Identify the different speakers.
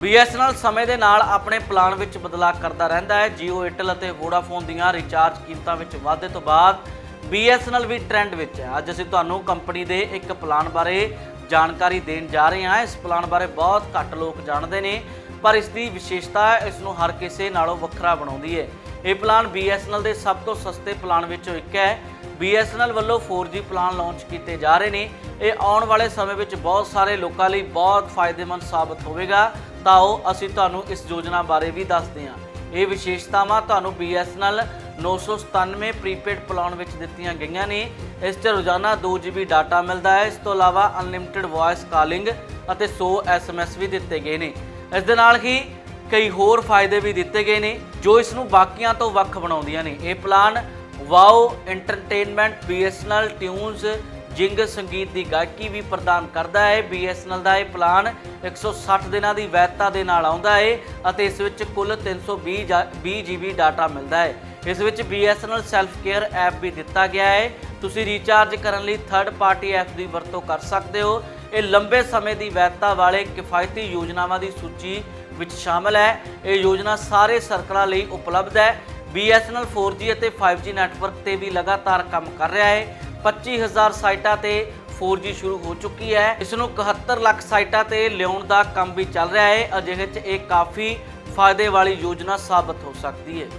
Speaker 1: BSNL ਸਮੇਂ ਦੇ ਨਾਲ ਆਪਣੇ ਪਲਾਨ ਵਿੱਚ ਬਦਲਾਅ ਕਰਦਾ ਰਹਿੰਦਾ ਹੈ। Jio, Airtel ਅਤੇ Vodafone ਦੀਆਂ ਰਿਚਾਰਜ ਕੀਮਤਾਂ ਵਿੱਚ ਵਾਧੇ ਤੋਂ ਬਾਅਦ BSNL ਵੀ ਟ੍ਰੈਂਡ ਵਿੱਚ ਹੈ। ਅੱਜ ਅਸੀਂ ਤੁਹਾਨੂੰ ਕੰਪਨੀ ਦੇ ਇੱਕ ਪਲਾਨ ਬਾਰੇ ਜਾਣਕਾਰੀ ਦੇਣ ਜਾ ਰਹੇ ਹਾਂ। ਇਸ ਪਲਾਨ ਬਾਰੇ ਬਹੁਤ ਘੱਟ ਲੋਕ ਜਾਣਦੇ ਨੇ, ਪਰ ਇਸ ਦੀ ਵਿਸ਼ੇਸ਼ਤਾ ਇਸ ਨੂੰ ਹਰ ਕਿਸੇ ਨਾਲੋਂ ਵੱਖਰਾ ਬਣਾਉਂਦੀ ਹੈ। ਇਹ ਪਲਾਨ BSNL ਦੇ ਸਭ ਤੋਂ ਸਸਤੇ ਪਲਾਨ ਵਿੱਚੋਂ ਇੱਕ ਹੈ। BSNL ਵੱਲੋਂ 4G ਪਲਾਨ ਲਾਂਚ ਕੀਤੇ ਜਾ ਰਹੇ ਨੇ। ਇਹ ਆਉਣ ਵਾਲੇ ਸਮੇਂ ਵਿੱਚ ਬਹੁਤ ਸਾਰੇ ਲੋਕਾਂ ਲਈ ਬਹੁਤ ਫਾਇਦੇਮੰਦ ਸਾਬਤ ਹੋਵੇਗਾ। ਤਾਂ ਉਹ ਅਸੀਂ ਤੁਹਾਨੂੰ ਇਸ ਯੋਜਨਾ ਬਾਰੇ ਵੀ ਦੱਸਦੇ ਹਾਂ। ਇਹ ਵਿਸ਼ੇਸ਼ਤਾਵਾਂ ਤੁਹਾਨੂੰ BSNL 997 ਪ੍ਰੀਪੇਡ ਪਲਾਨ ਵਿੱਚ ਦਿੱਤੀਆਂ ਗਈਆਂ ਨੇ। ਇਸ 'ਚ ਰੋਜ਼ਾਨਾ 2GB ਡਾਟਾ ਮਿਲਦਾ ਹੈ। ਇਸ ਤੋਂ ਇਲਾਵਾ ਅਨਲਿਮਿਟਿਡ ਵੌਇਸ ਕਾਲਿੰਗ ਅਤੇ 100 SMS ਵੀ ਦਿੱਤੇ ਗਏ ਨੇ। ਇਸ ਦੇ ਨਾਲ ਹੀ ਕਈ ਹੋਰ ਫਾਇਦੇ ਵੀ ਦਿੱਤੇ ਗਏ ਨੇ, ਜੋ ਇਸ ਨੂੰ ਬਾਕੀਆਂ ਤੋਂ ਵੱਖ ਬਣਾਉਂਦੀਆਂ ਨੇ। ਇਹ plan wow entertainment BSNL tunes Zing ਸੰਗੀਤ ਦੀ ਗਾਇਕੀ ਵੀ ਪ੍ਰਦਾਨ ਕਰਦਾ ਹੈ। BSNL ਦਾ ਇਹ ਪਲਾਨ 160 ਦਿਨਾਂ ਦੀ ਵੈਧਤਾ ਦੇ ਨਾਲ ਆਉਂਦਾ ਹੈ ਅਤੇ ਇਸ ਵਿੱਚ ਕੁੱਲ 320 ਜਾ- 20 GB ਡਾਟਾ ਮਿਲਦਾ ਹੈ। ਇਸ ਵਿੱਚ BSNL ਸੈਲਫ ਕੇਅਰ ਐਪ ਵੀ ਦਿੱਤਾ ਗਿਆ ਹੈ। ਤੁਸੀਂ ਰੀਚਾਰਜ ਕਰਨ ਲਈ ਥਰਡ ਪਾਰਟੀ ਐਪ ਦੀ ਵਰਤੋਂ ਕਰ ਸਕਦੇ ਹੋ। ਇਹ ਲੰਬੇ ਸਮੇਂ ਦੀ ਵੈਧਤਾ ਵਾਲੇ ਕਿਫਾਇਤੀ ਯੋਜਨਾਵਾਂ ਦੀ ਸੂਚੀ ਵਿੱਚ ਸ਼ਾਮਲ ਹੈ। ਇਹ ਯੋਜਨਾ ਸਾਰੇ ਸਰਕਲਾਂ ਲਈ ਉਪਲਬਧ ਹੈ। BSNL 4G ਅਤੇ 5G ਨੈਟਵਰਕ ਤੇ ਵੀ ਲਗਾਤਾਰ ਕੰਮ ਕਰ ਰਿਹਾ ਹੈ। 25000 ਸਾਈਟਾਂ ਤੇ 4G ਸ਼ੁਰੂ ਹੋ ਚੁੱਕੀ ਹੈ। ਇਸ ਨੂੰ 71 ਲੱਖ ਸਾਈਟਾਂ ਤੇ ਲਿਆਉਣ ਦਾ ਕੰਮ ਵੀ ਚੱਲ ਰਿਹਾ ਹੈ। ਅਜਿਹੇ 'ਚ ਇਹ ਕਾਫੀ ਫਾਇਦੇ ਵਾਲੀ ਯੋਜਨਾ ਸਾਬਤ ਹੋ ਸਕਦੀ ਹੈ।